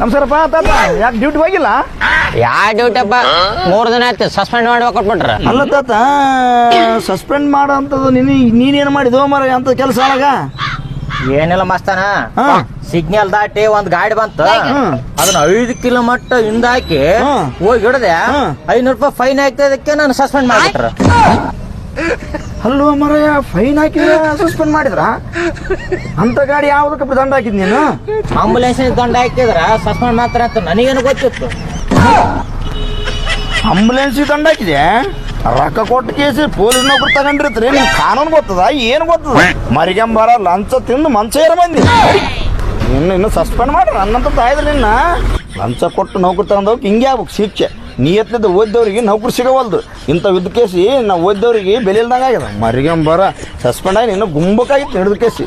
ನಮಸ್ಕಾರಪ್ಪ ತಾತ ಯಾಕೆ ಡ್ಯೂಟಿ ಹೋಗಿಲ್ಲ? ಯಾ ಡ್ಯೂಟಪ್ಪ ಮೂರ್ ದಿನ ಆಯ್ತು ಸಸ್ಪೆಂಡ್ ಮಾಡುವ ಕೊಟ್ಬಿಟ್ರ. ಅಲ್ಲ ತಾತ ಸಸ್ಪೆಂಡ್ ಮಾಡೋ ಅಂಥದ್ದು ನೀನು ನೀನೇನು ಮಾಡಿದ್ವು ಮರ ಅಂತ ಕೆಲಸ ಆಗ ಏನಿಲ್ಲ ಮಸ್ತಾನ. ಹಾ. ಸಿಗ್ನಲ್ ದಾಟಿ ಒಂದ್ ಗಾಡಿ ಬಂತು. ಹ್ಮ್. ಅದನ್ನ ಐದು ಕಿಲೋಮೀಟರ್ ಹಿಂದಾಕಿ ಹ್ಮ್. ಹೋಗಿ ಹಿಡ್ದೆ ಹ್ಮ್. ಐನೂರು ರೂಪಾಯಿ ಫೈನ್ ಹಾಕಿದಕ್ಕೆ ನಾನು ಸಸ್ಪೆಂಡ್ ಮಾಡ್ಬಿಟ್ರ. ಅಲ್ಲೋ ಮರಯ್ಯ ಫೈನ್ ಹಾಕಿ ಸಸ್ಪೆಂಡ್ ಮಾಡಿದ್ರ? ಅಂತ ಗಾಡಿ ಯಾವ್ದಕ್ಕೆ ದಂಡ ಹಾಕಿದ್ ನೀನು? ಆಂಬುಲೆನ್ಸ್ ದಂಡ ಹಾಕಿದ್ರ ಸಸ್ಪೆಂಡ್ ಮಾತ್ರ ಅಂತ ನನಗೇನು ಗೊತ್ತಿತ್ತು. ಆಂಬುಲೆನ್ಸ್ ದಂಡ ಹಾಕಿದೆ? ರೊಕ್ಕ ಕೊಟ್ಟು ಕೇಸಿ ಪೊಲೀಸ್ ನೌಕರಿ ತಗೊಂಡಿರ್ತೀರಿ ನಿಮ್ ಕಾನೂನು ಗೊತ್ತದ? ಏನು ಗೊತ್ತದ? ಮರಿಗಂಬರ ಲಂಚ ತಿಂದು ಮಂಚ ಏರ ಬಂದಿ ಇನ್ನು ಇನ್ನು ಸಸ್ಪೆಂಡ್ ಮಾಡ್ರ ಅನ್ನಂತ ತಾಯಿದ್ರಿ ನಿನ್ನ. ಲಂಚ ಕೊಟ್ಟು ನೌಕರಿ ತಗೊಂಡೋಗಿ ಹಿಂಗೆ ಆಗ್ಬೇಕು ಶಿಕ್ಷೆ. ನಿಯತ್ಲಿದ್ದ ಓದ್ದವ್ರಿಗೆ ನೌಕರಿ ಸಿಗವಲ್ದು. ಇಂಥ ಯುದ್ಧ ಕೇಸಿ ನಾವು ಓದ್ದವ್ರಿಗೆ ಬೆಲೆ ಇಲ್ದಂಗೆ ಆಗ್ಯದ. ಮರಿಗಂಬರ, ಸಸ್ಪೆಂಡ್ ಆಗಿ ಇನ್ನೂ ಗುಂಬಕ್ಕಾಗಿತ್ತು ಹಿಡಿದ ಕೇಸಿ.